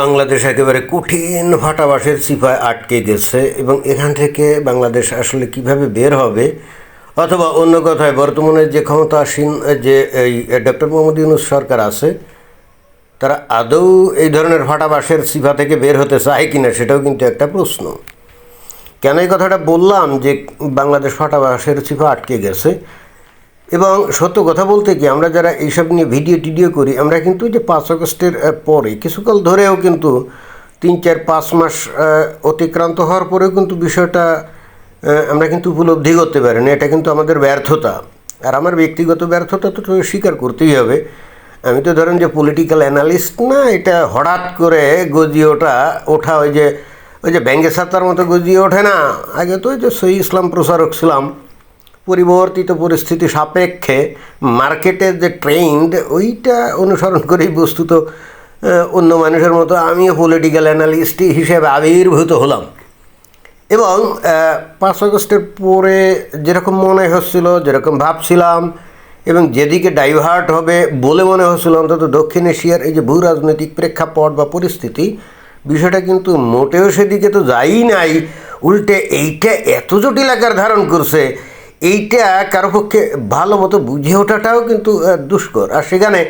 বাংলাদেশ একেবারে কঠিন ফাটাবাসের সিপায় আটকে গেছে এবং এখান থেকে বাংলাদেশ আসলে কীভাবে বের হবে অথবা অন্য কথায় বর্তমানে যে ক্ষমতাসীন, যে এই ডক্টর মোহাম্মদ ইউনুস সরকার আছে, তারা আদৌ এই ধরনের ফাটাবাসের সিফা থেকে বের হতে চায় কিনা সেটাও কিন্তু একটা প্রশ্ন। কেন এই কথাটা বললাম যে বাংলাদেশ ফাটাবাসের সিফা আটকে গেছে? এবং সত্য কথা বলতে কি, আমরা যারা এইসব নিয়ে ভিডিও টিডিও করি, আমরা কিন্তু যে পাঁচ আগস্টের পরে, কিছুকাল ধরেও কিন্তু তিন, চার, পাঁচ মাস অতিক্রান্ত হওয়ার পরেও কিন্তু বিষয়টা আমরা কিন্তু উপলব্ধি করতে পারি না। এটা কিন্তু আমাদের ব্যর্থতা। আর আমার ব্যক্তিগত ব্যর্থতা তো স্বীকার করতেই হবে। আমি তো ধরেন যে পলিটিক্যাল অ্যানালিস্ট না, এটা হঠাৎ করে গজিয়ে ওঠা ওঠা ওই যে ওই যে ব্যাঙ্গে সাত্তার মতো গজিয়ে ওঠে না। আগে তো ওই যে সই ইসলাম প্রচারক ছিলাম। পরিবর্তিত পরিস্থিতি সাপেক্ষে মার্কেটের যে ট্রেন্ড ওইটা অনুসরণ করেই বস্তুত অন্য মানুষের মতো আমিও পলিটিক্যাল অ্যানালিস্ট হিসেবে আবির্ভূত হলাম। এবং পাঁচ আগস্টের পরে যেরকম মনে হচ্ছিল, যেরকম ভাবছিলাম, এবং যেদিকে ডাইভার্ট হবে বলে মনে হচ্ছিল, অন্তত দক্ষিণ এশিয়ার এই যে ভূ রাজনৈতিক প্রেক্ষাপট বা পরিস্থিতি, বিষয়টা কিন্তু মোটেও সেদিকে তো যাই নাই। উল্টে এইটা এত জটিল আকার ধারণ করছে এইটা কারও পক্ষে ভালো মতো বুঝে ওঠাটাও কিন্তু দুষ্কর। আর সেখানে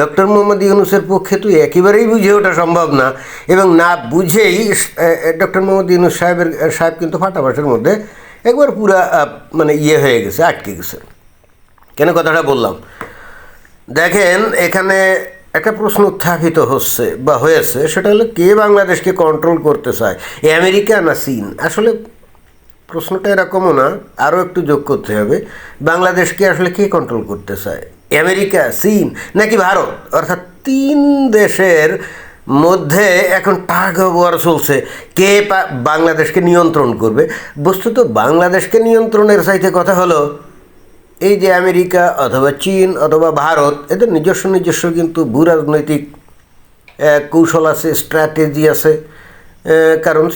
ডক্টর মোহাম্মদ ইউনুসের পক্ষে তো একেবারেই বুঝে ওঠা সম্ভব না। এবং না বুঝেই ডক্টর মোহাম্মদ ইউনুস সাহেবের সাহেব কিন্তু ফাটাফাটের মধ্যে একবার পুরা মানে ইয়ে হয়ে গেছে, আটকে গেছে। কেন কথাটা বললাম? দেখেন, এখানে একটা প্রশ্ন উত্থাপিত হচ্ছে বা হয়েছে, সেটা হলো কে বাংলাদেশকে কন্ট্রোল করতে চায়? আমেরিকা না চীন? আসলে প্রশ্নটা এরকমও না, আরও একটু যোগ করতে হবে। বাংলাদেশকে আসলে কে কন্ট্রোল করতে চায়? আমেরিকা, চীন নাকি ভারত? অর্থাৎ তিন দেশের মধ্যে এখন টাগ ওয়ার চলছে। কে বাংলাদেশকে নিয়ন্ত্রণ করবে? বস্তুত বাংলাদেশকে নিয়ন্ত্রণের চাইতে কথা হলো, এই যে আমেরিকা অথবা চীন অথবা ভারত, এদের নিজস্ব নিজস্ব কিন্তু ভূ রাজনৈতিক কৌশল আছে স্ট্র্যাটেজি আছে। কারণ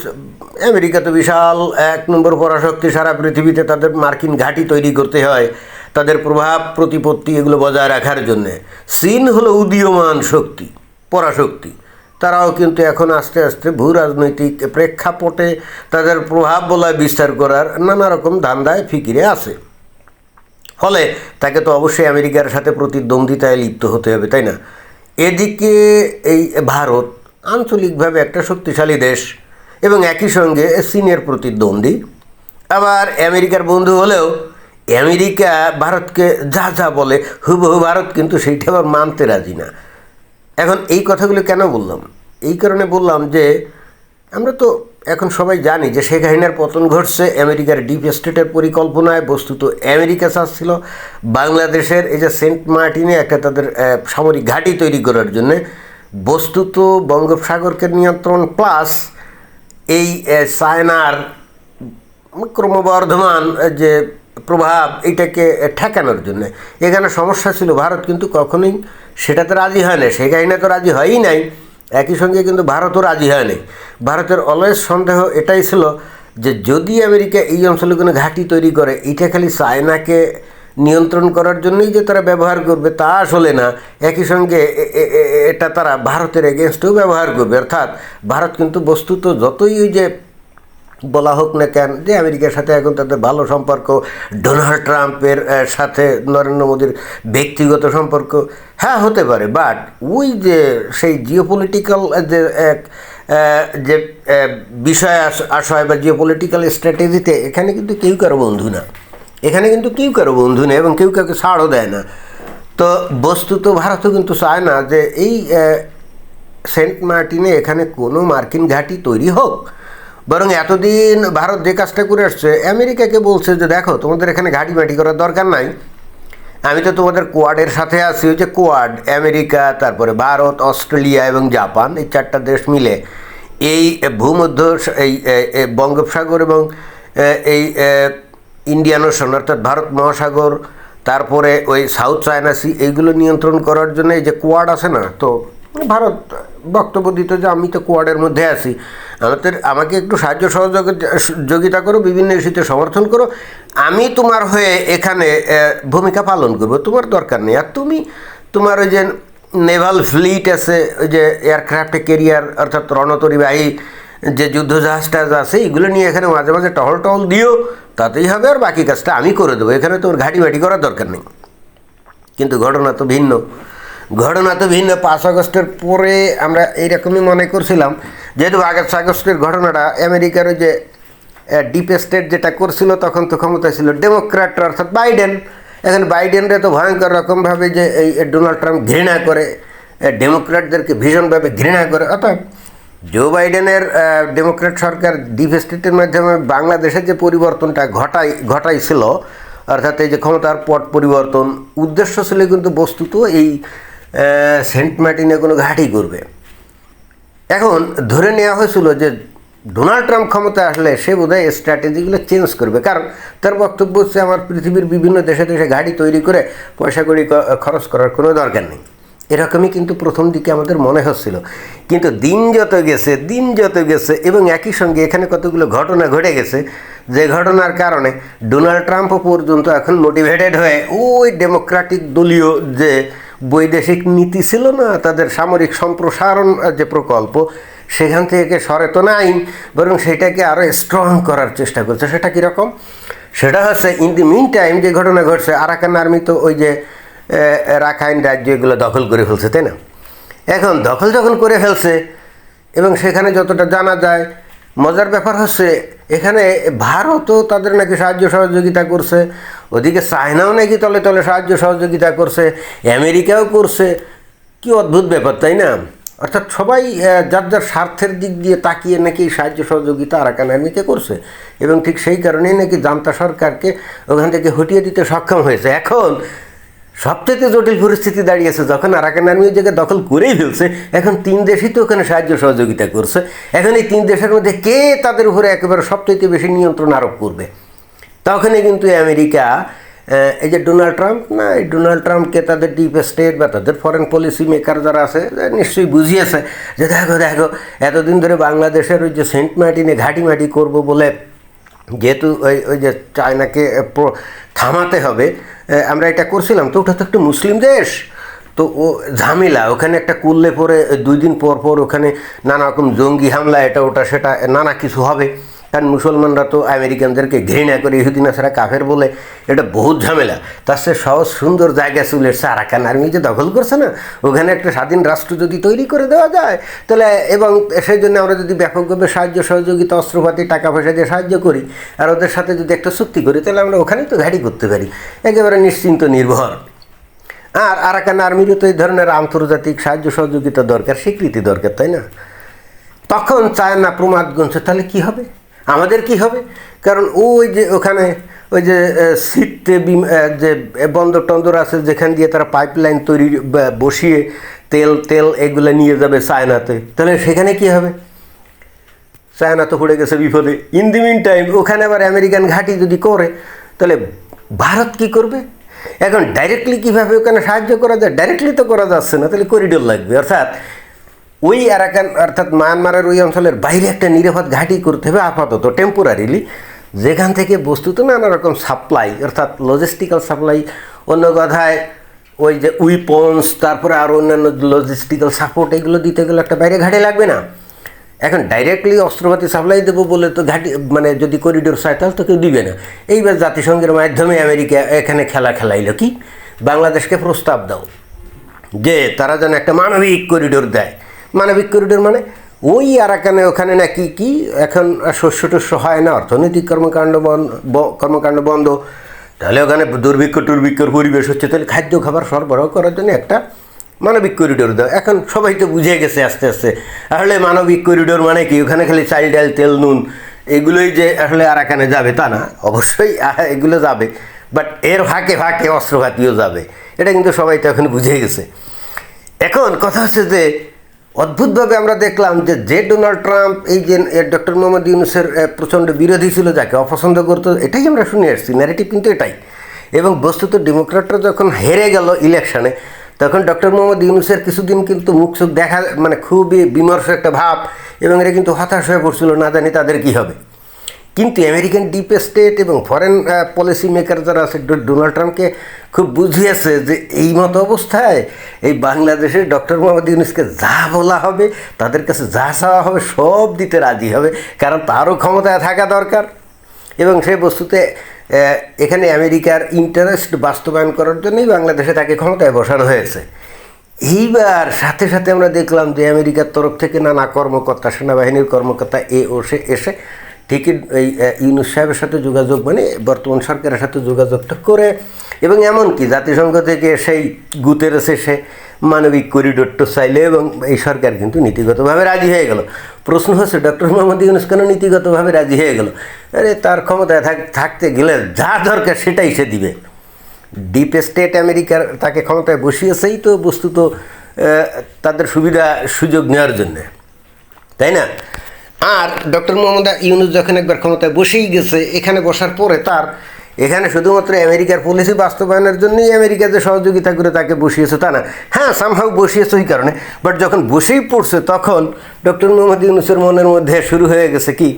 আমেরিকা তো বিশাল এক নম্বর পরাশক্তি সারা পৃথিবীতে তাদের মার্কিন ঘাঁটি তৈরি করতে হয়, তাদের প্রভাব, প্রতিপত্তি এগুলো বজায় রাখার জন্যে। চীন হলো উদীয়মান শক্তি, পরাশক্তি। তারাও কিন্তু এখন আস্তে আস্তে ভূ রাজনৈতিক প্রেক্ষাপটে তাদের প্রভাব বলয় বিস্তার করার নানা রকম ধান্দায় ফিকিরে আছে। ফলে তাকে তো অবশ্যই আমেরিকার সাথে প্রতিদ্বন্দ্বিতায় লিপ্ত হতে হবে, তাই না? এদিকে এই ভারত আঞ্চলিকভাবে একটা শক্তিশালী দেশ এবং একই সঙ্গে চীনের প্রতিদ্বন্দ্বী আবার আমেরিকার বন্ধু হলেও আমেরিকা ভারতকে যা যা বলে, হুবহু ভারত কিন্তু সেইটা আবার মানতে রাজি না। এখন এই কথাগুলো কেন বললাম? এই কারণে বললাম যে, আমরা তো এখন সবাই জানি যে শেখ হাসিনার পতন ঘটছে, আমেরিকার ডিপ স্টেটের পরিকল্পনায় বস্তুত আমেরিকা চাচ্ছিল বাংলাদেশের এই যে সেন্ট মার্টিনে একটা তাদের সামরিক ঘাঁটি তৈরি করার জন্য। বস্তুত বঙ্গোপসাগরকে নিয়ন্ত্রণ প্লাস এই চায়নার ক্রমবর্ধমান যে প্রভাব এটাকে ঠেকানোর জন্য। এখানে সমস্যা ছিল, ভারত কিন্তু কখনোই সেটাতে রাজি হয় না শেখ হাসিনা তো রাজি হয়ই নাই। একই সঙ্গে কিন্তু ভারতও রাজি হয় নাই। ভারতের অলওয়েজ সন্দেহ এটাই ছিল যে যদি আমেরিকা এই অঞ্চলে কোনো ঘাঁটি তৈরি করে, এটা খালি চায়নাকে নিয়ন্ত্রণ করার জন্যই যে তারা ব্যবহার করবে তা আসলে না। একই সঙ্গে এটা তারা ভারতের এগেনস্টেও ব্যবহার করবে। অর্থাৎ ভারত কিন্তু বস্তুত যতই ওই যে বলা হোক না কেন যে আমেরিকার সাথে এখন তাদের ভালো সম্পর্ক, ডোনাল্ড ট্রাম্পের সাথে নরেন্দ্র মোদীর ব্যক্তিগত সম্পর্ক হ্যাঁ হতে পারে। বাট ওই যে সেই জিওপলিটিক্যাল যে এক যে বিষয় আস- আশয় বা জিওপলিটিক্যাল স্ট্র্যাটেজিতে এখানে কিন্তু কেউ কারও বন্ধু না। এখানে কিন্তু কেউ কারও বন্ধু নেই এবং কেউ কাউকে ছাড়ও দেয় না। তো বস্তুত ভারতও কিন্তু চায় না যে এই সেন্ট মার্টিনে এখানে কোনো মার্কিন ঘাঁটি তৈরি হোক। বরং এতদিন ভারত যে কাজটা করে আসছে, আমেরিকাকে বলছে যে দেখো, তোমাদের এখানে ঘাঁটি মাটি করার দরকার নাই। আমি তো তোমাদের কোয়াডের সাথে আছি, ওই যে কোয়াড, আমেরিকা, তারপরে ভারত, অস্ট্রেলিয়া এবং জাপান, এই চারটা দেশ মিলে। এই ভূমধ্য, এই বঙ্গোপসাগর এবং এই ইন্ডিয়ান ওশন, অর্থাৎ ভারত মহাসাগর, তারপরে ওই সাউথ চায়না সি, এইগুলো নিয়ন্ত্রণ করার জন্য এই যে কোয়াড আছে না, তো ভারত বক্তব্য দিত যে আমি তো কোয়াডের মধ্যে আছি। আমাদের আমাকে একটু সাহায্য সহযোগিতা করো, বিভিন্ন ইস্যুতে সমর্থন করো। আমি তোমার হয়ে এখানে ভূমিকা পালন করব, তোমার দরকার নেই। আর তুমি, তোমার ওই যে নেভাল ফ্লিট আছে, ওই যে এয়ারক্রাফটে কেরিয়ার অর্থাৎ রণতরিবাহী যে যুদ্ধ যুদ্ধজাহাজটা আছে, এগুলো নিয়ে এখানে মাঝে মাঝে টহল টহল দিও, তাতেই হবে আর বাকি কাজটা আমি করে দেবো। এখানে তোর ঘাটি বাটি করার দরকার নেই। কিন্তু ঘটনা তো ভিন্ন। ঘটনা তো ভিন্ন। পাঁচ আগস্টের পরে আমরা এইরকমই মনে করছিলাম, যেহেতু আগস্ট আগস্টের ঘটনাটা আমেরিকার যে ডিপ স্টেট যেটা করছিল, তখন তো ক্ষমতা ছিল ডেমোক্র্যাট অর্থাৎ বাইডেন এখন বাইডেনরে তো ভয়ঙ্কর রকমভাবে যে এই ডোনাল্ড ট্রাম্প ঘৃণা করে ডেমোক্র্যাটদেরকে ভীষণভাবে ঘৃণা করে। অর্থাৎ জো বাইডেনের ডেমোক্র্যাট সরকার ডিপ স্টেটের মাধ্যমে বাংলাদেশের যে পরিবর্তনটা ঘটাই, ঘটাইছিল, অর্থাৎ এই যে ক্ষমতার পট পরিবর্তন, উদ্দেশ্য ছিল কিন্তু বস্তুত এই সেন্ট মার্টিনে কোনো ঘাঁটি করবে। এখন ধরে নেওয়া হয়েছিল যে ডোনাল্ড ট্রাম্প ক্ষমতা আসলে সে বোধহয় স্ট্র্যাটেজিগুলো চেঞ্জ করবে। কারণ তার বক্তব্য হচ্ছে, আমার পৃথিবীর বিভিন্ন দেশে দেশে গাড়ি তৈরি করে পয়সা কড়ি খরচ করার কোনো দরকার নেই। এরকমই কিন্তু প্রথম দিকে আমাদের মনে হচ্ছিল। কিন্তু দিন যত গেছে, দিন যত গেছে, এবং একই সঙ্গে এখানে কতগুলো ঘটনা ঘটে গেছে, যে ঘটনার কারণে ডোনাল্ড ট্রাম্প পর্যন্ত এখন মোটিভেটেড হয়ে ওই ডেমোক্রেটিক দলীয় যে বৈদেশিক নীতি ছিল না, তাদের সামরিক সম্প্রসারণ যে প্রকল্প, সেখান থেকে সরে তো নাই, বরং সেটাকে আরও স্ট্রং করার চেষ্টা করছে। সেটা কীরকম? সেটা হচ্ছে ইন দি মিন টাইম যে ঘটনা ঘটছে, আরাকান আর্মি তো ওই যে রাখাইন রাজ্য এগুলো দখল করে ফেলছে, তাই না? এখন দখল যখন করে ফেলছে, এবং সেখানে যতটা জানা যায়, মজার ব্যাপার হচ্ছে, এখানে ভারতও তাদের নাকি সাহায্য সহযোগিতা করছে, ওদিকে চায়নাও নাকি তলে তলে সাহায্য সহযোগিতা করছে, আমেরিকাও করছে। কি অদ্ভুত ব্যাপার, তাই না? অর্থাৎ সবাই যার যার স্বার্থের দিক দিয়ে তাকিয়ে নাকি সাহায্য সহযোগিতা আরাকান আর্মিকে করছে, এবং ঠিক সেই কারণেই নাকি জান্তা সরকারকে ওখান থেকে হটিয়ে দিতে সক্ষম হয়েছে। এখন সবথেকে জটিল পরিস্থিতি দাঁড়িয়েছে যখন আরাকান আর্মি ওই জায়গায় দখল করেই ফেলছে। এখন তিন দেশই তো ওখানে সাহায্য সহযোগিতা করছে। এখন এই তিন দেশের মধ্যে কে তাদের উপরে একেবারে সবথেকে বেশি নিয়ন্ত্রণ আরোপ করবে? তখনই কিন্তু আমেরিকা এই যে ডোনাল্ড ট্রাম্প, না, এই ডোনাল্ড ট্রাম্পকে তাদের ডিপ স্টেট বা তাদের ফরেন পলিসি মেকার যারা আছে নিশ্চয়ই বুঝিয়েছে যে দেখো দেখো, এতদিন ধরে বাংলাদেশের ওই যে সেন্ট মার্টিনে ঘাটি মাটি করব বলে যেহেতু ওই ওই যে চায়নাকে থামাতে হবে আমরা এটা করছিলাম, তো ওটা তো একটা মুসলিম দেশ। তো ও ঝামেলা, ওখানে একটা কুললে পরে দুই দিন পর পর ওখানে নানা রকম জঙ্গি হামলা, এটা ওটা সেটা, নানা কিছু হবে। কারণ মুসলমানরা তো আমেরিকানদেরকে ঘৃণা করে ইহুদিন আসারা কাফের বলে এটা বহুত ঝামেলা। তার সে সহজ সুন্দর জায়গা চলে এসছে আরাকান আর্মি যে দখল করছে না, ওখানে একটা স্বাধীন রাষ্ট্র যদি তৈরি করে দেওয়া যায়, তাহলে এবং সেই জন্য আমরা যদি ব্যাপকভাবে সাহায্য, সহযোগিতা, অস্ত্রপাতি, টাকা পয়সা দিয়ে সাহায্য করি, আর ওদের সাথে যদি একটা চুক্তি করি, তাহলে আমরা ওখানেই তো ঘাড়ি করতে পারি। একেবারে নিশ্চিন্ত, নির্ভর। আর আরাকান আর্মিরও তো এই ধরনের আন্তর্জাতিক সাহায্য, সহযোগিতা দরকার, স্বীকৃতি দরকার, তাই না? তখন চায় না প্রমাদ গুনছে তাহলে কী হবে? আমাদের কি হবে? কারণ ওই যে ওখানে, ওই যে শীতে যে বন্দর টন্দর আছে, যেখান দিয়ে তারা পাইপলাইন তৈরি বসিয়ে তেল তেল এগুলো নিয়ে যাবে চায়নাতে। তাহলে সেখানে কি হবে? চায়না তো পড়ে গেছে বিপদে। ইন দি মিন টাইম ওখানে আবার আমেরিকান ঘাঁটি যদি করে, তাহলে ভারত কি করবে? এখন ডাইরেক্টলি কীভাবে ওখানে সাহায্য করা যায়? ডাইরেক্টলি তো করা যাচ্ছে না, তাহলে করিডোর লাগবে। অর্থাৎ ওই আরাকান অর্থাৎ মায়ানমারের ওই অঞ্চলের বাইরে একটা নিরাপদ ঘাঁটি করতে হবে আপাতত টেম্পোরারিলি যেখান থেকে বস্তুত নানা রকম সাপ্লাই অর্থাৎ লজিস্টিক্যাল সাপ্লাই অন্য কথায় ওই যে উইপন্স তারপরে আরও অন্যান্য লজিস্টিক্যাল সাপোর্ট এগুলো দিতে গেলে একটা বাইরে ঘাটে লাগবে না। এখন ডাইরেক্টলি অস্ত্রপাতি সাপ্লাই দেবো বলে তো ঘাটি মানে যদি করিডোর চায় তাহলে তো কেউ দিবে না। এইবার জাতিসংঘের মাধ্যমে আমেরিকা এখানে খেলা খেলাইলো কি? বাংলাদেশকে প্রস্তাব দাও যে তারা যেন একটা মানবিক করিডোর দেয়। মানবিক করিডোর মানে ওই আরাকানে ওখানে নাকি কি এখন শস্য টস্য হয় না, অর্থনৈতিক কর্মকাণ্ড বন্ধ কর্মকাণ্ড বন্ধ। তাহলে ওখানে দুর্ভিক্ষ টুর্ভিক্ষর পরিবেশ হচ্ছে, তাহলে খাদ্য খাবার সরবরাহ করার জন্য একটা মানবিক করিডোর দাও এখন সবাই তো বুঝে গেছে আস্তে আস্তে। আসলে মানবিক করিডোর মানে কি? ওখানে খালি চাল, ডাল, তেল, নুন, এগুলোই যে আসলে আরাকানে যাবে তা না। অবশ্যই এগুলো যাবে। বাট এর ফাঁকে ফাঁকে অস্ত্রঘাতীও যাবে। এটা কিন্তু সবাই তো এখন বুঝে গেছে। এখন কথা হচ্ছে যে অদ্ভুতভাবে আমরা দেখলাম যে যে ডোনাল্ড ট্রাম্প, এই যে ডক্টর মোহাম্মদ ইউনুসের প্রচণ্ড বিরোধী ছিল, যাকে অপছন্দ করতো, এটাই আমরা শুনে আসছি ন্যারেটিভ কিন্তু এটাই। এবং বস্তুত ডেমোক্র্যাটরা যখন হেরে গেল ইলেকশনে তখন ডক্টর মোহাম্মদ ইউনুসের কিছুদিন কিন্তু মুখ চোখ দেখা মানে খুবই বিমর্ষ একটা ভাব, এবং এরা কিন্তু হতাশ হয়ে পড়ছিল, না জানি তাদের কী হবে। কিন্তু আমেরিকান ডিপ স্টেট এবং ফরেন পলিসি মেকার যারা আছে ডোনাল্ড ট্রাম্পকে খুব বুঝিয়েছে যে এই মতো অবস্থায় এই বাংলাদেশের ডক্টর মোহাম্মদ ইউনুসকে যা বলা হবে, তাদের কাছে যা চাওয়া হবে, সব দিতে রাজি হবে। কারণ তারও ক্ষমতায় থাকা দরকার। এবং সেই বস্তুতে এখানে আমেরিকার ইন্টারেস্ট বাস্তবায়ন করার জন্যই বাংলাদেশে তাকে ক্ষমতায় বসানো হয়েছে। এইবার সাথে সাথে আমরা দেখলাম যে আমেরিকার তরফ থেকে নানা কর্মকর্তা, সেনাবাহিনীর কর্মকর্তা এ ও সে এসে ঠিকই এই ইউনুস সাহেবের সাথে যোগাযোগ মানে বর্তমান সরকারের সাথে যোগাযোগটা করে এবং এমনকি জাতিসংঘ থেকে সেই গুতেরেসে সে মানবিক করিডোরটা চাইলে এবং এই সরকার কিন্তু নীতিগতভাবে রাজি হয়ে গেল। প্রশ্ন হচ্ছে, ডক্টর মোহাম্মদ ইউনুস কেন নীতিগতভাবে রাজি হয়ে গেল? আরে তার ক্ষমতায় থাক- থাকতে গেলে যা দরকার সেটাই সে দিবে। ডিপ স্টেট আমেরিকার তাকে ক্ষমতায় বসিয়েছেই তো বস্তুত তাদের সুবিধা, সুযোগ নেওয়ার জন্যে। তাই না? আর ডক্টর মোহাম্মদ ইউনুস যখন একবার ক্ষমতায় বসেই গেছে, এখানে বসার পরে তার এখানে শুধুমাত্র আমেরিকার পলিসি বাস্তবায়নের জন্যই আমেরিকা যে সহযোগিতা করে তাকে বসিয়েছে তা না। হ্যাঁ সামহাও বসিয়েছে ওই কারণে। বাট যখন বসেই পড়ছে, তখন ডক্টর মোহাম্মদ ইউনুসের মনের মধ্যে শুরু হয়ে গেছে কি?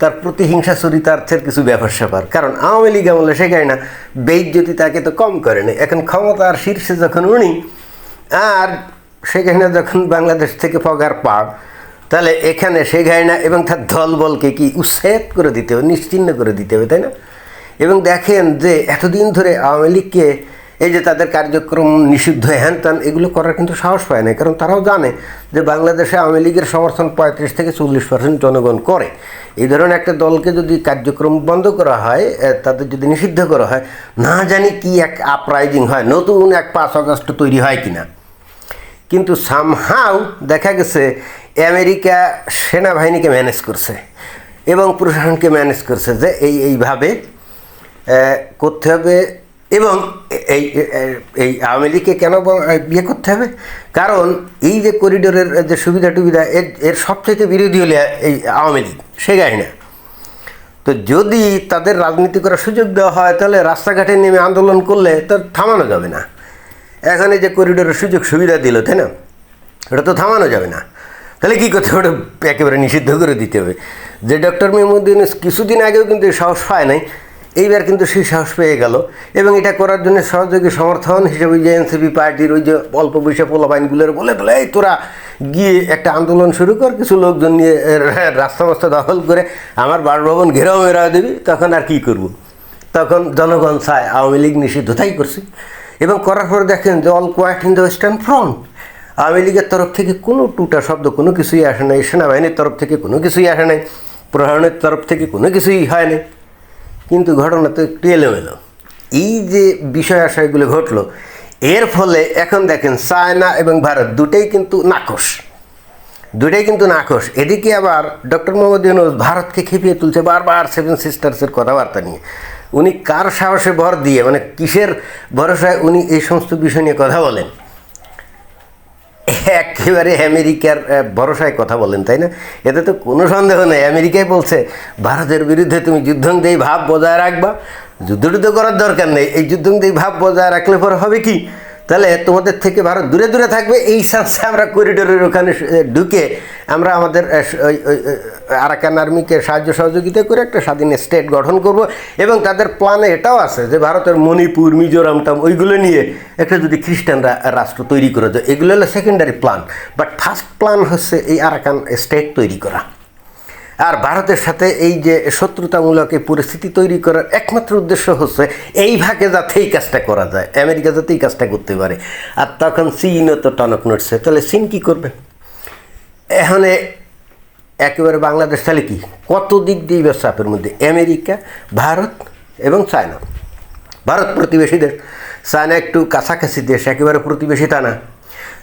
তার প্রতিহিংসা চরিতার্থের কিছু ব্যাপার স্যাপার। কারণ আওয়ামী লীগ আমলে শেখায় না, বেইজ্জতি তাকে তো কম করে করেনি এখন ক্ষমতার শীর্ষে যখন উনি, আর সেখানে যখন বাংলাদেশ থেকে পগার পাক তাহলে এখানে শেখায় না এবং তার দলবলকে কি উচ্ছেদ করে দিতে হবে নিশ্চিহ্ন করে দিতে হবে, তাই না? এবং দেখেন যে এতদিন ধরে আওয়ামী লীগকে এই যে তাদের কার্যক্রম নিষিদ্ধ হ্যান ত্যান এগুলো করার কিন্তু সাহস পায় না। কারণ তারাও জানে যে বাংলাদেশে আওয়ামী লীগের সমর্থন পঁয়ত্রিশ থেকে চল্লিশ পার্সেন্ট জনগণ করে। এই ধরনের একটা দলকে যদি কার্যক্রম বন্ধ করা হয় তাদের যদি নিষিদ্ধ করা হয়, না জানি কি এক আপরাইজিং হয়, নতুন এক পাঁচ আগস্ট তৈরি হয় কিনা। কিন্তু সামহাও দেখা গেছে আমেরিকা সেনাবাহিনীকে ম্যানেজ করছে এবং প্রশাসনকে ম্যানেজ করছে যে এই, এইভাবে করতে হবে এবং এই এই- আওয়ামী লীগকে কেন বিয়ে করতে হবে? কারণ এই যে করিডোরের যে সুবিধা টুবিধা এর এর সবচেয়ে বিরোধী হলে এই আওয়ামী লীগ, সে না তো যদি তাদের রাজনীতি করার সুযোগ দেওয়া হয়, তাহলে রাস্তাঘাটে নেমে আন্দোলন করলে তার থামানো যাবে না। এখন যে করিডোরের সুযোগ সুবিধা দিল, তাই না? ওটা তো থামানো যাবে না। তাহলে কী করতে ওটা একেবারে নিষিদ্ধ করে দিতে হবে। যে ডক্টর মেহমুদ্দিন কিছুদিন আগেও কিন্তু সাহস পায় নাই, এইবার কিন্তু সেই সাহস পেয়ে গেল। এবং এটা করার জন্য সহযোগী সমর্থন হিসেবে যে এনসিপি পার্টির ওই যে অল্প বৈশা পোলাবাইনগুলোর বলে বলে, এই তোরা গিয়ে একটা আন্দোলন শুরু কর, কিছু লোকজন নিয়ে রাস্তা মাস্তা দখল করে আমার বাসভবন ঘেরাও মেরা দিবি, তখন আর কী করব? তখন জনগণ চায় আওয়ামী লীগ নিষিদ্ধতাই করছে। এবং করার পর দেখেন যে all quiet in the western front. Awami লীগের তরফ থেকে কোনো টুটা শব্দ, কোনো কিছুই আসে নাই। সেনাবাহিনীর তরফ থেকে কোনো কিছুই আসে নাই। প্রশাসনের তরফ থেকে কোনো কিছুই হয় নাই। কিন্তু ঘটনা তো একটু এলোমেলো। এই যে বিষয় আশয়গুলো ঘটলো, এর ফলে এখন দেখেন চায়না এবং ভারত দুটোই কিন্তু নাকশ। দুটাই কিন্তু নাকশ। এদিকে আবার ডক্টর মোহাম্মদ ইউনুস ভারতকে খেপিয়ে তুলছে বারবার সেভেন সিস্টার্সের কথাবার্তা নিয়ে। উনি কার সাহসে ভর দিয়ে মানে কিসের ভরসায় উনি এই সমস্ত বিষয় নিয়ে কথা বলেন? একেবারে আমেরিকার ভরসায় কথা বলেন, তাই না? এতে তো কোনো সন্দেহ নেই। আমেরিকাই বলছে, ভারতের বিরুদ্ধে তুমি যুদ্ধং দিয়ে ভাব বজায় রাখবা। যুদ্ধটি তো করার দরকার নেই। এই যুদ্ধং দিয়ে ভাব বজায় রাখলে পর হবে কি? তাহলে তোমাদের থেকে ভারত দূরে দূরে থাকবে। এই চান্সে আমরা করিডোরের ওখানে ঢুকে আমরা আমাদের আরাকান আর্মিকে সাহায্য সহযোগিতা করে একটা স্বাধীন স্টেট গঠন করব এবং তাদের প্ল্যানে এটাও আছে যে ভারতের মণিপুর, মিজোরাম, টাম, ওইগুলো নিয়ে একটা যদি খ্রিস্টানরা রাষ্ট্র তৈরি করে দেয়, এগুলো হলো secondary plan but first plan হচ্ছে এই আরাকান স্টেট তৈরি করা। আর ভারতের সাথে এই যে শত্রুতামূলক এই পরিস্থিতি তৈরি করার একমাত্র উদ্দেশ্য হচ্ছে এই ভাগে যাতে এই কাজটা করা যায়, আমেরিকা যাতে এই কাজটা করতে পারে। আর তখন চীনও তো টনক নড়ছে। তাহলে চীন কী করবে? এখানে একেবারে বাংলাদেশ, তাহলে কি? কত দিক দিয়ে চাপের মধ্যে? আমেরিকা, ভারত এবং চায়না। ভারত প্রতিবেশী দেশ। চায়না একটু কাছাকাছি দেশ, একেবারে প্রতিবেশী তা না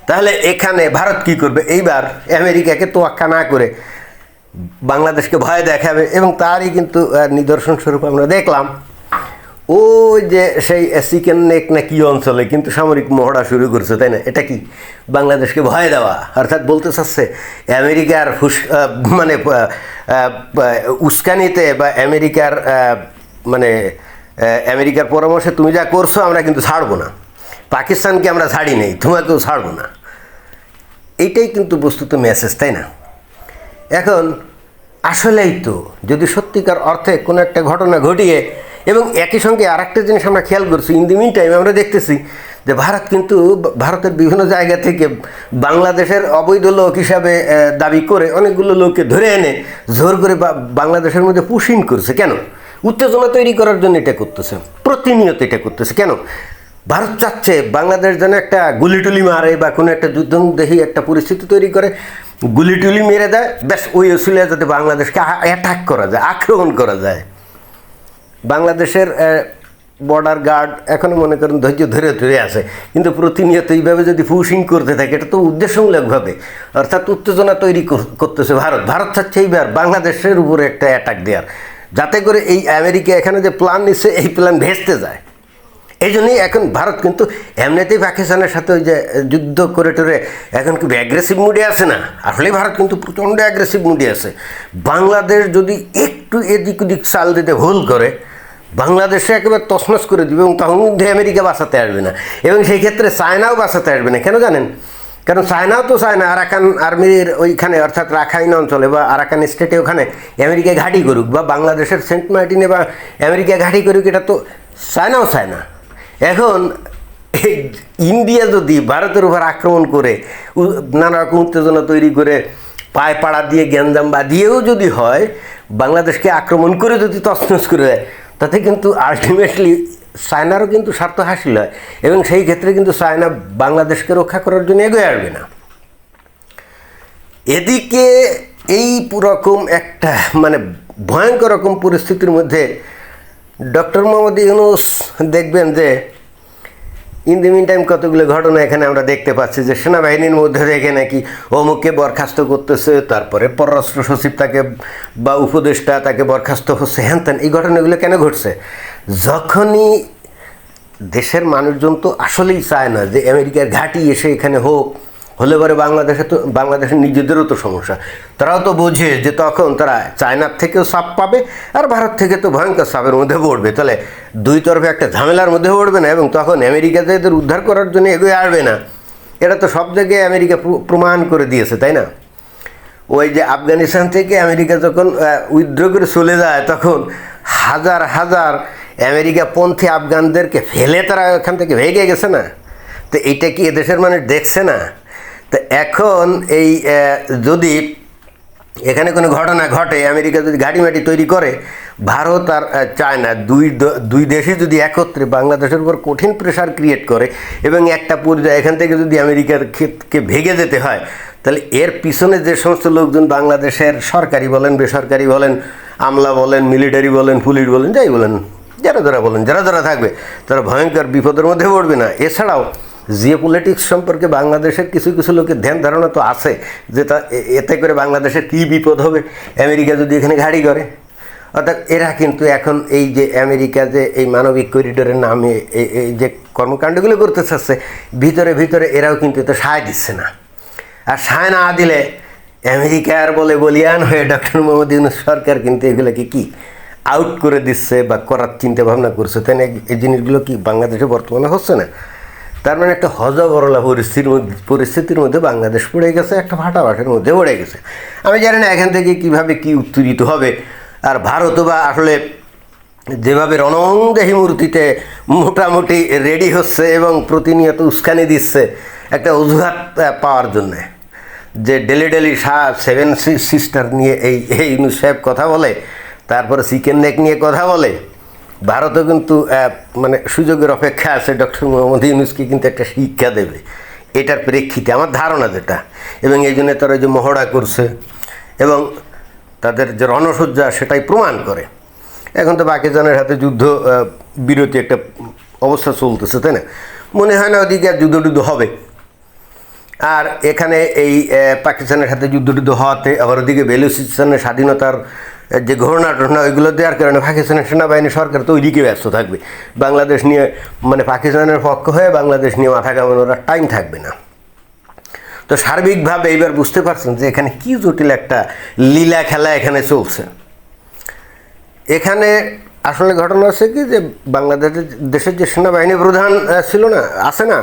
তাহলে এখানে ভারত কি করবে? এইবার আমেরিকাকে তোয়াক্কা না করে বাংলাদেশকে ভয় দেখাবে এবং তারই কিন্তু নিদর্শন স্বরূপ আমরা দেখলাম। ওই যে সেই চিকেন নেক না কি অঞ্চলে কিন্তু সামরিক মহড়া শুরু করছে, তাই না? এটা কি? বাংলাদেশকে ভয় দেওয়া। অর্থাৎ বলতে চাচ্ছে, আমেরিকার ফুস মানে উস্কানিতে বা আমেরিকার মানে আমেরিকার পরামর্শে তুমি যা করছ, আমরা কিন্তু ছাড়বো না। পাকিস্তানকে আমরা ছাড়ি নেই, তোমাকেও ছাড়বো না। এইটাই কিন্তু বস্তুত মেসেজ তাই না? এখন আসলেই তো, যদি সত্যিকার অর্থে কোনো একটা ঘটনা ঘটিয়ে এবং একই সঙ্গে আর একটা জিনিস আমরা খেয়াল করছি ইন দি মিন টাইম আমরা দেখতেছি যে ভারত কিন্তু ভারতের বিভিন্ন জায়গা থেকে বাংলাদেশের অবৈধ লোক হিসাবে দাবি করে অনেকগুলো লোককে ধরে এনে জোর করে বাংলাদেশের মধ্যে পুশিন করছে। কেন? উত্তেজনা তৈরি করার জন্য এটা করতেছে, প্রতিনিয়ত এটা করতেছে। কেন? ভারত চাচ্ছে বাংলাদেশ যেন একটা গুলি টুলি মারে বা কোনো একটা যুদ্ধদেহী একটা পরিস্থিতি তৈরি করে। গুলি টুলি মেরে দেয় ব্যাস ওই অসুলিয়া যাতে বাংলাদেশকে অ্যাটাক করা যায়, আক্রমণ করা যায়। বাংলাদেশের বর্ডার গার্ড এখনও মনে করেন ধৈর্য ধরে ধরে আছে, কিন্তু প্রতিনিয়ত এইভাবে যদি পুশিং করতে থাকে, এটা তো উদ্দেশ্যমূলকভাবে, অর্থাৎ উত্তেজনা তৈরি কর- করতেছে ভারত। ভারত চাচ্ছে এইবার বাংলাদেশের উপরে একটা অ্যাটাক দেওয়ার যাতে করে এই আমেরিকা এখানে যে প্ল্যান নিচ্ছে, এই প্ল্যান ভেস্তে যায়। এই জন্যই এখন ভারত কিন্তু এমনিতেই পাকিস্তানের সাথে ওই যে যুদ্ধ করে টরে এখন খুব অ্যাগ্রেসিভ মুডে আছে না? আসলেই ভারত কিন্তু প্রচণ্ড অ্যাগ্রেসিভ মুডে আছে। বাংলাদেশ যদি একটু এদিক ওদিক চাল দিতে ভুল করে, বাংলাদেশে একেবারে তছনছ করে দিবে এবং তখন মধ্যে আমেরিকা বাঁচাতে আসবে না। এবং সেই ক্ষেত্রে চায়নাও বাঁচাতে আসবে না। কেন জানেন? কারণ চায়নাও তো চায় না আরাকান আর্মির ওইখানে, অর্থাৎ রাখাইন অঞ্চলে বা আরাকান স্টেটে ওখানে আমেরিকা ঘাঁটি করুক বা বাংলাদেশের সেন্ট মার্টিনে বা আমেরিকা ঘাঁটি করুক, এটা তো চায়নাও চায় না। এখন ইন্ডিয়া যদি ভারতের উপর আক্রমণ করে নানা রকম উত্তেজনা তৈরি করে পায়ে পাড়া দিয়ে, গ্যাঞ্জাম বাঁধিয়েও যদি হয়, বাংলাদেশকে আক্রমণ করে যদি তছনছ করে দেয়, তাতে কিন্তু আলটিমেটলি চায়নারও কিন্তু স্বার্থ হাসিল হয় এবং সেই ক্ষেত্রে কিন্তু চায়না বাংলাদেশকে রক্ষা করার জন্য এগিয়ে আসবে না। এদিকে এই রকম একটা মানে ভয়ঙ্কর রকম পরিস্থিতির মধ্যে ডক্টর মোহাম্মদ ইউনুস দেখবেন যে ইন দি মিন টাইম কতগুলো ঘটনা এখানে আমরা দেখতে পাচ্ছি, যে সেনাবাহিনীর মধ্যে থেকে নাকি অমুককে বরখাস্ত করতেছে, তারপরে পররাষ্ট্র সচিব তাকে বা উপদেষ্টা তাকে বরখাস্ত হচ্ছে হ্যান ত্যান, এই ঘটনাগুলো কেন ঘটছে? যখনই দেশের মানুষজন তো আসলেই চায় না যে আমেরিকার ঘাঁটি এসে এখানে হোক হলে পরে বাংলাদেশে তো বাংলাদেশের নিজেদেরও তো সমস্যা। তারাও তো বোঝে যে তখন তারা চায়নার থেকেও সাপ পাবে আর ভারত থেকে তো ভয়ঙ্কর চাপের মধ্যে পড়বে। তাহলে দুই তরফে একটা ঝামেলার মধ্যে পড়বে না এবং তখন আমেরিকাতে এদের উদ্ধার করার জন্য এগিয়ে আসবে না। এটা তো সব জায়গায় আমেরিকা প্রমাণ করে দিয়েছে, তাই না? ওই যে আফগানিস্তান থেকে আমেরিকা যখন উইথড্র করে চলে যায়, তখন হাজার হাজার আমেরিকা পন্থী আফগানদেরকে ফেলে তারা ওখান থেকে ভেগে গেছে না? তো এটা কি এদেশের মানুষ দেখছে না? তো এখন এই যদি এখানে কোনো ঘটনা ঘটে, আমেরিকা যদি ঘাটিমাটি তৈরি করে, ভারত আর চায়না দুই দুই দেশই যদি একত্রে বাংলাদেশের উপর কঠিন প্রেশার ক্রিয়েট করে এবং একটা পর্যায়ে এখান থেকে যদি আমেরিকার ক্ষেতকে ভেঙে যেতে হয়, তাহলে এর পিছনে যে সমস্ত লোকজন বাংলাদেশের সরকারি বলেন, বেসরকারি বলেন, আমলা বলেন মিলিটারি বলেন পুলিশ বলেন, যাই বলেন, যারা যারা বলেন, যারা যারা থাকবে, তারা ভয়ঙ্কর বিপদের মধ্যে পড়বে না। এছাড়াও জিও পলিটিক্স সম্পর্কে বাংলাদেশের কিছু কিছু লোকের ধ্যান ধারণা তো আছে যে তা এতে করে বাংলাদেশের কী বিপদ হবে। আমেরিকা যদি এখানে গাড়ি করে। অর্থাৎ এরা কিন্তু এখন এই যে আমেরিকা যে এই মানবিক করিডোরের নামে এই- এই যে কর্মকাণ্ডগুলো করতে চাচ্ছে, ভিতরে ভিতরে এরাও কিন্তু এতে সায় দিচ্ছে না। আর সায় না দিলে আমেরিকার বলে বলিয়ান হয়ে ডক্টর মোহাম্মদ ইউনুস সরকার কিন্তু এগুলোকে কি আউট করে দিচ্ছে বা করার চিন্তা ভাবনা করছে, তাই এই জিনিসগুলো কি বাংলাদেশে বর্তমানে হচ্ছে না? তার মানে একটা হজবরলা পরিস্থিতির মধ্যে পরিস্থিতির মধ্যে বাংলাদেশ পড়ে গেছে, একটা ফাটাফাটের মধ্যে পড়ে গেছে। আমি জানি না এখান থেকে কীভাবে কি উত্তরিত হবে। আর ভারতও বা আসলে যেভাবে রণংদেহী মূর্তিতে মোটামুটি রেডি হচ্ছে এবং প্রতিনিয়ত উস্কানি দিচ্ছে, একটা অজুহাত পাওয়ার জন্যে। যে ডেলি ডেলি সেভেন সিস্টার নিয়ে এই এই সাহেব কথা বলে, তারপরে চিকেন নেক নিয়ে কথা বলে ভারতও কিন্তু মানে সুযোগের অপেক্ষা আছে ডক্টর মোহাম্মদ ইউনুসকে কিন্তু একটা শিক্ষা দেবে। এটার প্রেক্ষিতে আমার ধারণা যেটা, এবং এই জন্য তারা যে মহড়া করছে, এবং তাদের যে রণসজ্জা সেটাই প্রমাণ করে। এখন তো পাকিস্তানের হাতে যুদ্ধ বিরতি একটা অবস্থা চলতেছে, তাই না? মনে হয় না ওদিকে আর যুদ্ধ টুদ্ধ হবে। আর এখানে এই পাকিস্তানের সাথে যুদ্ধ টুদ্ধ হওয়াতে আবার ওদিকে বেলুচিস্তানের স্বাধীনতার যে ঘটনা টঘটনা ওইগুলো দেওয়ার কারণে পাকিস্তানের সেনাবাহিনী সরকার তো ওইদিকে ব্যস্ত থাকবে। বাংলাদেশ নিয়ে মানে পাকিস্তানের পক্ষ হয়ে বাংলাদেশ নিয়ে মাথা কামানোর টাইম থাকবে না। তো সার্বিকভাবে এইবার বুঝতে পারছেন যে এখানে কি জটিল একটা লীলা খেলা এখানে চলছে। এখানে আসলে ঘটনা হচ্ছে কি যে বাংলাদেশের দেশের যে সেনাবাহিনী প্রধান ছিল না, আছে না,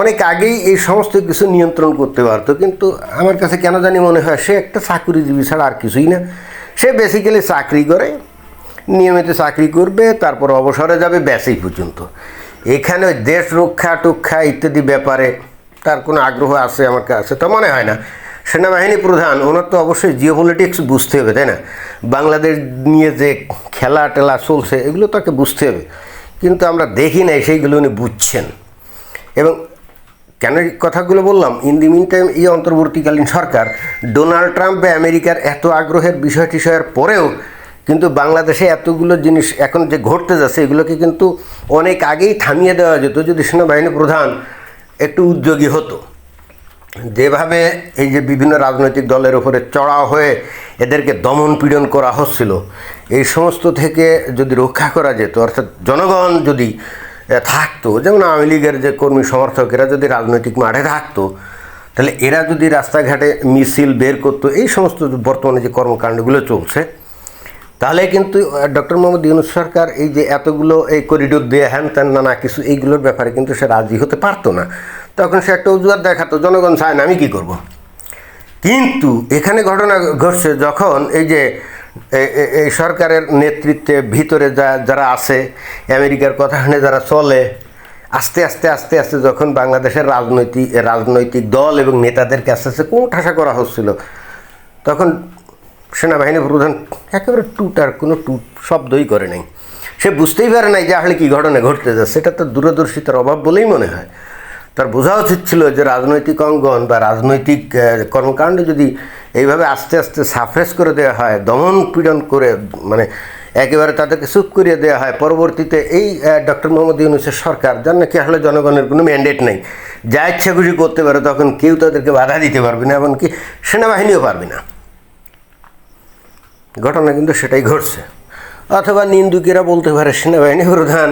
অনেক আগেই এই সমস্ত কিছু নিয়ন্ত্রণ করতে পারতো। কিন্তু আমার কাছে কেন জানি মনে হয় সে একটা চাকুরিজীবী ছাড়া আর কিছুই না। সে বেসিক্যালি চাকরি করে, নিয়মিত চাকরি করবে, তারপর অবসরে যাবে ব্যাসেই পর্যন্ত। এখানে ওই দেশ রক্ষা টুক্ষা ইত্যাদি ব্যাপারে তার কোনো আগ্রহ আছে, আমার কাছে তো মনে হয় না। সেনাবাহিনী প্রধান, ওনার তো অবশ্যই জিও পলিটিক্স বুঝতে হবে, তাই না? বাংলাদেশ নিয়ে যে খেলা টেলা চলছে, এগুলো তাকে বুঝতে হবে। কিন্তু আমরা দেখি নাই, সেইগুলো উনি বুঝছেন। এবং কেন এই কথাগুলো বললাম? ইন দি মিন টাইম এই অন্তর্বর্তীকালীন সরকার ডোনাল্ড ট্রাম্প বা আমেরিকার এত আগ্রহের বিষয় টিষয়ের পরেও কিন্তু বাংলাদেশে এতগুলো জিনিস এখন যে ঘটতে যাচ্ছে, এগুলোকে কিন্তু অনেক আগেই থামিয়ে দেওয়া যেত যদি সেনাবাহিনী প্রধান একটু উদ্যোগী হতো। যেভাবে এই যে বিভিন্ন রাজনৈতিক দলের উপরে চড়াও হয়ে এদেরকে দমন পীড়ন করা হচ্ছিল, এই সমস্ত থেকে যদি রক্ষা করা যেত, অর্থাৎ জনগণ যদি থাকতো যেমন আওয়ামী লীগের যে কর্মী সমর্থকেরা যদি রাজনৈতিক মাঠে থাকতো, তাহলে এরা যদি রাস্তাঘাটে মিছিল বের করতো, এই সমস্ত বর্তমানে যে কর্মকাণ্ডগুলো চলছে, তাহলে কিন্তু ডক্টর মোহাম্মদ ইউনুস সরকার এই যে এতগুলো এই করিডোর দিয়ে হ্যান ত্যান নানা কিছু, এইগুলোর ব্যাপারে কিন্তু সে রাজি হতে পারতো না তখন সে একটা অজুহাত দেখাতো, জনগণ চায় না আমি কী করব। কিন্তু এখানে ঘটনা ঘটছে যখন এই যে এই সরকারের নেতৃত্বে ভিতরে যা, যারা আছে, আমেরিকার কথা শুনে যারা চলে, আস্তে আস্তে আস্তে আস্তে যখন বাংলাদেশের রাজনৈতিক রাজনৈতিক দল এবং নেতাদেরকে আস্তে আস্তে কোণঠাসা করা হচ্ছিল, তখন সেনাবাহিনী প্রধান একেবারে টুটার কোনো টুট শব্দই করে নাই। সে বুঝতেই পারে নাই যে আসলে কী ঘটনা ঘটতে যাচ্ছে, সেটা তো দূরদর্শিতার অভাব বলেই মনে হয়। তার বোঝা উচিত ছিল যে রাজনৈতিক অঙ্গন বা রাজনৈতিক কর্মকাণ্ড যদি এইভাবে আস্তে আস্তে সাফরেস করে দেওয়া হয়, দমন পীড়ন করে মানে একেবারে তাদেরকে চুপ করিয়ে দেওয়া হয়। পরবর্তীতে এই ডক্টর মোহাম্মদ ইউনুসের সরকার যার নাকি আসলে জনগণের কোনো ম্যান্ডেট নেই। যা ইচ্ছা খুশি করতে পারে, তখন কেউ তাদেরকে বাধা দিতে পারবে না, এমনকি সেনাবাহিনীও পারবে না। ঘটনা কিন্তু সেটাই ঘটছে। অথবা নিন্দুকেরা বলতে পারে, সেনাবাহিনী প্রধান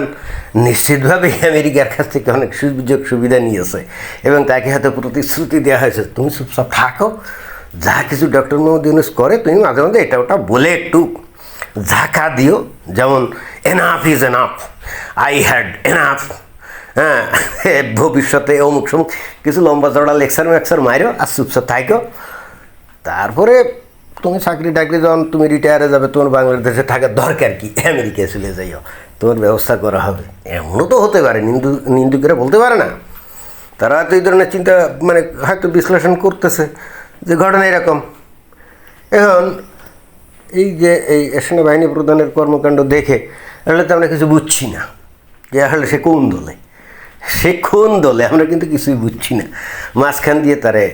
নিশ্চিতভাবেই আমেরিকার কাছ থেকে অনেক সুযোগ সুবিধা নিয়েছে এবং তাকে হয়তো প্রতিশ্রুতি দেওয়া হয়েছে, তুমি চুপচাপ থাকো যা কিছু ডক্টর মোহাম্মদ ইউনুস করে তুমি মাঝে মাঝে এটা ওটা বলে একটু ঝাঁকা দিও। যেমন enough is enough I had enough হ্যাঁ ভবিষ্যতে অমুক সমুক কিছু লম্বা চড়া লেকচার ম্যাকচার মারো আর চুপচাপ থাকো তারপরে তুমি চাকরি টাকরি যখন তুমি রিটায়ারে যাবে, তোমার বাংলাদেশে থাকার দরকার কি? আমেরিকায় চলে যাইও। তোমার ব্যবস্থা করা হবে। এমনও তো হতে পারে, নিন্দু, নিন্দুকেরা বলতে পারে না। তারা তো এই ধরনের চিন্তা মানে হয়তো বিশ্লেষণ করতেছে। যে ঘটনা এরকম। এখন এই যে এই সেনাবাহিনী প্রধানের কর্মকাণ্ড দেখে আসলে তো আমরা কিছু বুঝছি না যে আসলে সে কোন দলে। সে কোন দলে আমরা কিন্তু কিছুই বুঝছি না। মাঝখান দিয়ে তারে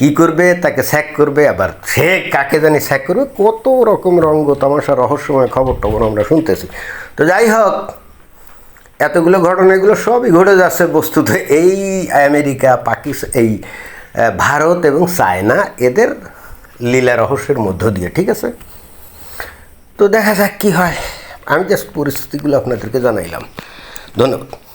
কি করবে, তাকে স্যাক করবে, আবার সে কাকে জানি স্যাক করবে, কত রকম রঙ্গ তামাশা রহস্যময় খবর টবর আমরা শুনতেছি। তো যাই হোক, এতগুলো ঘটনা, এগুলো সবই ঘটে যাচ্ছে বস্তুত এই আমেরিকা, পাকিস্তান, এই ভারত এবং চায়না এদের লীলা রহস্যের মধ্য দিয়ে, ঠিক আছে? তো দেখা যাক কী হয়। আমি জাস্ট পরিস্থিতিগুলো আপনাদেরকে জানাইলাম। ধন্যবাদ।